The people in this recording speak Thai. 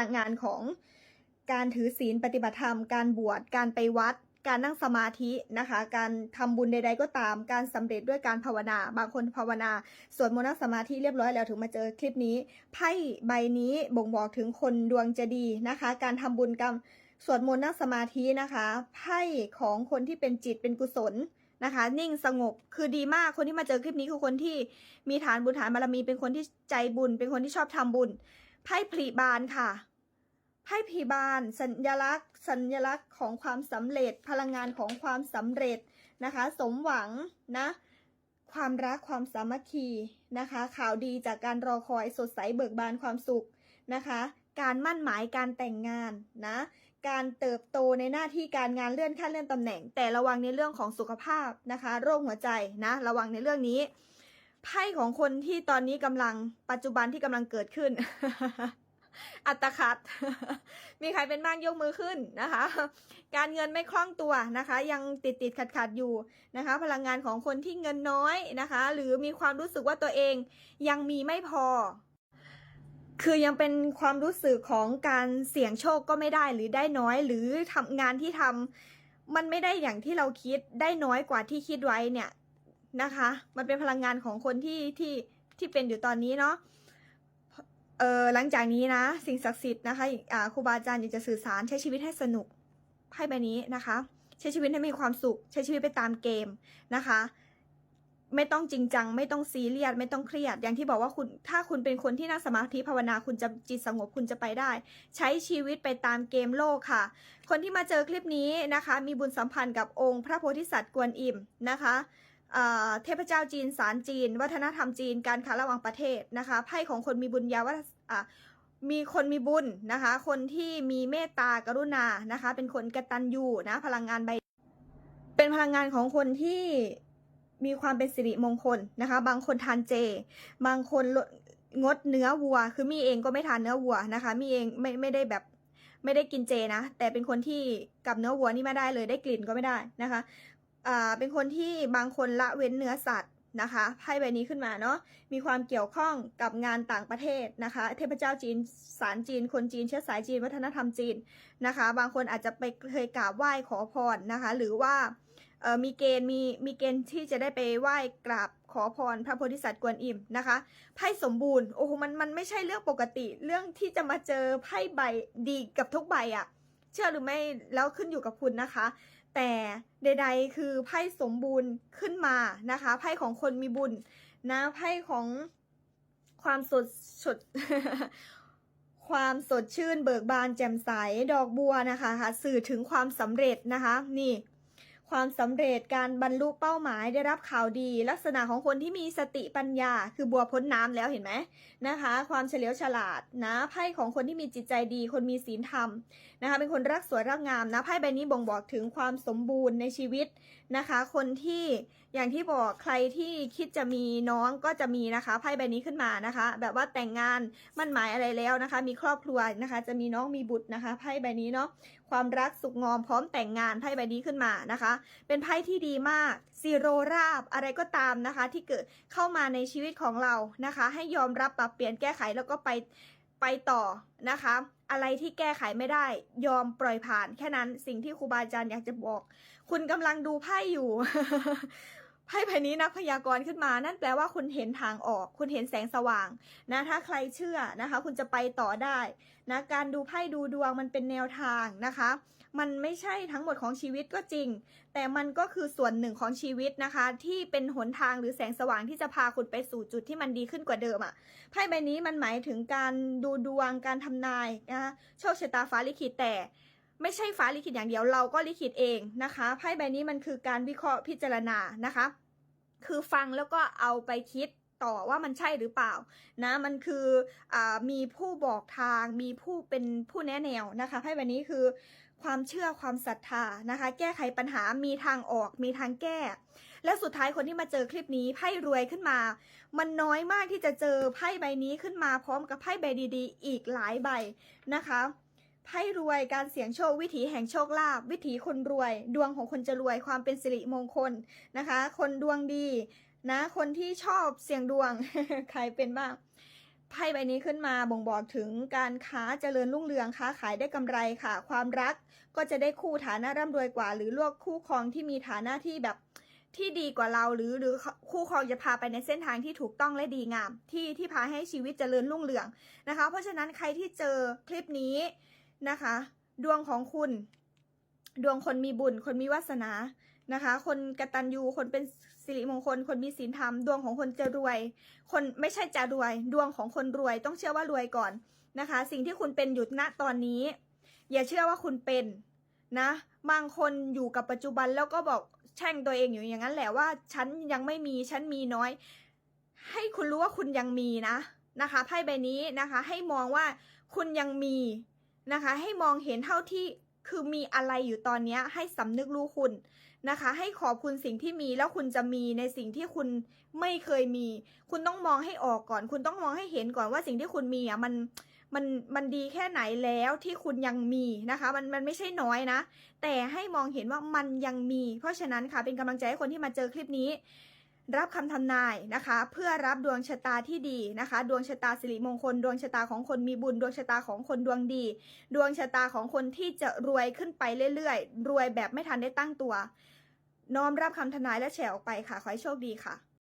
ลังงานของการถือศีลปฏิบัติธรรม การบวช การไปวัด การนั่งสมาธินะคะ การทำบุญใด ๆ ก็ตาม การสำเร็จด้วยการภาวนา บางคนภาวนา สวดมนต์สมาธิเรียบร้อยแล้วถึงมาเจอคลิปนี้ ไพ่ใบนี้บ่งบอกถึงคนดวงจะดีนะคะ การทำบุญกรรมสวดมนต์นั่งสมาธินะคะ ไพ่ของคนที่เป็นจิตเป็นกุศลนะคะ นิ่งสงบคือดีมากคนที่มาเจอคลิปนี้คือคนที่มีฐานบุญฐานบารมีเป็นคนที่ใจบุญ เป็นคนที่ชอบทำบุญ ไพ่ผลิบานค่ะ ไพ่ผีบาน สัญลักษณ์ สัญลักษณ์ของความสำเร็จ พลังงานของความสำเร็จนะคะ สมหวังนะ ความรักความสามัคคีนะคะ ข่าวดีจากการรอคอยสดใสเบิกบานความสุขนะคะ การมั่นหมายการแต่งงานนะ การเติบโตในหน้าที่การงานเลื่อนขั้นเลื่อนตำแหน่ง แต่ระวังในเรื่องของสุขภาพนะคะ โรคหัวใจนะ ระวังในเรื่องนี้ ไพ่ของคนที่ตอนนี้กำลังปัจจุบันที่กำลังเกิดขึ้น อัตคัด มีใครเป็นบ้างยกมือขึ้นนะคะ การเงินไม่คล่องตัวนะคะ ยังติดติดขัดขัดอยู่นะคะ พลังงานของคนที่เงินน้อยนะคะ หรือมีความรู้สึกว่าตัวเองยังมีไม่พอ คือยังเป็นความรู้สึกของการเสี่ยงโชคก็ไม่ได้หรือได้น้อย หรือทำงานที่ทำมันไม่ได้อย่างที่เราคิดได้น้อยกว่าที่คิดไว้เนี่ย นะคะ มันเป็นพลังงานของคนที่ที่ที่เป็นอยู่ตอนนี้เนาะเออหลังจากนี้นะ สิ่งศักดิ์สิทธิ์นะคะอ่าครูบาอาจารย์อยากจะสื่อสารใช้ชีวิตให้สนุกไพ่ใบนี้นะคะ ใช้ชีวิตให้มีความสุข ใช้ชีวิตไปตามเกมนะคะ ไม่ต้องจริงจัง ไม่ต้องซีเรียสไม่ต้องเครียด อย่างที่บอกว่าคุณถ้าคุณเป็นคนที่นั่งสมาธิภาวนาคุณจะจิตสงบคุณจะไปได้ ใช้ชีวิตไปตามเกมโลกค่ะ คนที่มาเจอคลิปนี้นะคะ มีบุญสัมพันธ์กับองค์พระโพธิสัตว์กวนอิมนะคะ เทพเจ้าจีนสารจีน วัฒนธรรมจีนการค้าระหว่างประเทศนะคะไพ่ของคนมีบุญญาวัฒอ่ามีคนมีบุญนะคะ คนที่มีเมตตากรุณานะคะ เป็นคนกตัญญูนะพลังงานใบ เป็นพลังงานของคนที่มีความเป็นสิริมงคลนะคะ บางคนทานเจ บางคนงดเนื้อวัว คือมีเองก็ไม่ทานเนื้อวัวนะคะ มีเองไม่ไม่ได้แบบไม่ได้กินเจนะ แต่เป็นคนที่กับเนื้อวัวนี่ไม่ได้เลย ได้กลิ่นก็ไม่ได้นะคะ อ่าเป็นคนที่บางคนละเว้นเนื้อสัตว์นะคะไพ่ใบนี้ขึ้นมาเนาะมีความเกี่ยวข้องกับงานต่างประเทศนะคะ เทพเจ้าจีนสารจีน คนจีนเชื้อสายจีน วัฒนธรรมจีนนะคะ บางคนอาจจะไปเคยกราบไหว้ขอพรนะคะ หรือว่าเออมีเกณฑ์มีมีเกณฑ์ที่จะได้ไปไหว้กราบขอพรพระโพธิสัตว์กวนอิมนะคะไพ่สมบูรณ์โอ้โหมันมันไม่ใช่เรื่องปกติเรื่องที่จะมาเจอไพ่ใบดีกับทุกใบอะเชื่อหรือไม่แล้วขึ้นอยู่กับคุณนะคะ แต่ใดๆคือไพ่สมบูรณ์ขึ้นมานะคะ ไพ่ของคนมีบุญนะ ไพ่ของความสดสดความสดชื่นเบิกบานแจ่มใสดอกบัวนะคะค่ะสื่อถึงความสำเร็จนะคะ นี่ ความสำเร็จการบรรลุเป้าหมายได้รับข่าวดี ลักษณะของคนที่มีสติปัญญา คือบัวพ้นน้ำแล้วเห็นไหมนะคะ ความเฉลียวฉลาดนะไพ่ของคนที่มีจิตใจดี คนมีศีลธรรมนะคะเป็นคนรักสวยรักงามนะไพ่ใบนี้บ่งบอกถึงความสมบูรณ์ในชีวิต นะคะ คนที่อย่างที่บอกใครที่คิดจะมีน้องก็จะมีนะคะไพ่ใบนี้ขึ้นมานะคะ แบบว่าแต่งงานมั่นหมายอะไรแล้วนะคะ มีครอบครัวนะคะ จะมีน้องมีบุตรนะคะไพ่ใบนี้เนาะความรักสุขงอมพร้อมแต่งงานไพ่ใบนี้ขึ้นมานะคะ เป็นไพ่ที่ดีมากซีโรราบอะไรก็ตามนะคะ ที่เกิดเข้ามาในชีวิตของเรานะคะ ให้ยอมรับปรับเปลี่ยนแก้ไขแล้วก็ไปไปต่อนะคะ อะไรที่แก้ไขไม่ได้ ยอมปล่อยผ่าน แค่นั้นสิ่งที่ครูบาอาจารย์อยากจะบอก คุณกำลังดูไพ่อยู่ ไพ่ใบนี้นักพยากรณ์ขึ้นมา นั่นแปลว่าคุณเห็นทางออก คุณเห็นแสงสว่างนะ ถ้าใครเชื่อนะคะ คุณจะไปต่อได้นะ การดูไพ่ดูดวงมันเป็นแนวทางนะคะ มันไม่ใช่ทั้งหมดของชีวิตก็จริง แต่มันก็คือส่วนหนึ่งของชีวิตนะคะ ที่เป็นหนทางหรือแสงสว่างที่จะพาคุณไปสู่จุดที่มันดีขึ้นกว่าเดิมอะ่ะ ไพ่ใบนี้มันหมายถึงการดูดวง การทำนายนะคะ โชคชะตาฟ้าลิขิตแต่ไม่ใช่ฟ้าลิขิตอย่างเดียวเราก็ลิขิตเองนะคะไพ่ใบนี้มันคือการวิเคราะห์พิจารณานะคะ คือฟังแล้วก็เอาไปคิดต่อว่ามันใช่หรือเปล่านะมันคืออมีผู้บอกทาง มีผู้เป็นผู้แนะแนวนะคะไพ่ใบนี้คือความเชื่อความศรัทธานะคะ แก้ไขปัญหามีทางออกมีทางแก้ และสุดท้ายคนที่มาเจอคลิปนี้ไพ่รวยขึ้นมา มันน้อยมากที่จะเจอไพ่ใบนี้ขึ้นมาพร้อมกับไพ่ใบดีๆ อีกหลายใบนะคะ ไพ่รวยการเสี่ยงโชควิถีแห่งโชคลาภวิถีคนรวย ดวงของคนจะรวยความเป็นสิริมงคลนะคะ คนดวงดีนะ คนที่ชอบเสี่ยงดวงใครเป็นบ้างไพ่ใบนี้ขึ้นมาบ่งบอกถึงการค้าเจริญรุ่งเรืองค้าขายได้กำไรค่ะ ความรักก็จะได้คู่ฐานะร่ำรวยกว่า หรือลือกคู่ครองที่มีฐานะที่แบบที่ดีกว่าเราหรือหรือคู่ครองจะพาไปในเส้นทางที่ถูกต้องและดีงาม ที่ที่พาให้ชีวิตเจริญรุ่งเรืองนะคะ เพราะฉะนั้นใครที่เจอคลิปนี้ นะคะ ดวงของคุณ ดวงคนมีบุญ คนมีวาสนานะคะ คนกตัญญูคนเป็นสิริมงคล คนมีศีลธรรม ดวงของคนจะรวย คนไม่ใช่จะรวย ดวงของคนรวย ต้องเชื่อว่ารวยก่อนนะคะ สิ่งที่คุณเป็นอยู่ณตอนนี้ อย่าเชื่อว่าคุณเป็นนะ บางคนอยู่กับปัจจุบันแล้วก็บอกแช่งตัวเองอยู่อย่างนั้นแหละว่าฉันยังไม่มีฉันมีน้อย ให้คุณรู้ว่าคุณยังมีนะนะคะไพ่ใบนี้นะคะ ให้มองว่าคุณยังมี นะคะ ให้มองเห็นเท่าที่คือมีอะไรอยู่ตอนนี้ให้สำนึกรู้คุณนะคะ ให้ขอบคุณสิ่งที่มีแล้วคุณจะมีในสิ่งที่คุณไม่เคยมี คุณต้องมองให้ออกก่อน คุณต้องมองให้เห็นก่อนว่าสิ่งที่คุณมีอะมันมันมันดีแค่ไหนแล้วที่คุณยังมีนะคะ มันมันไม่ใช่น้อยนะ แต่ให้มองเห็นว่ามันยังมี เพราะฉะนั้นค่ะเป็นกำลังใจให้คนที่มาเจอคลิปนี้ รับคำทำนายนะคะ เพื่อรับดวงชะตาที่ดีนะคะ ดวงชะตาสิริมงคล ดวงชะตาของคนมีบุญ ดวงชะตาของคนดวงดี ดวงชะตาของคนที่จะรวยขึ้นไปเรื่อยๆ รวยแบบไม่ทันได้ตั้งตัว น้อมรับคำทำนายและแชร์ออกไปค่ะ ขอให้โชคดีค่ะ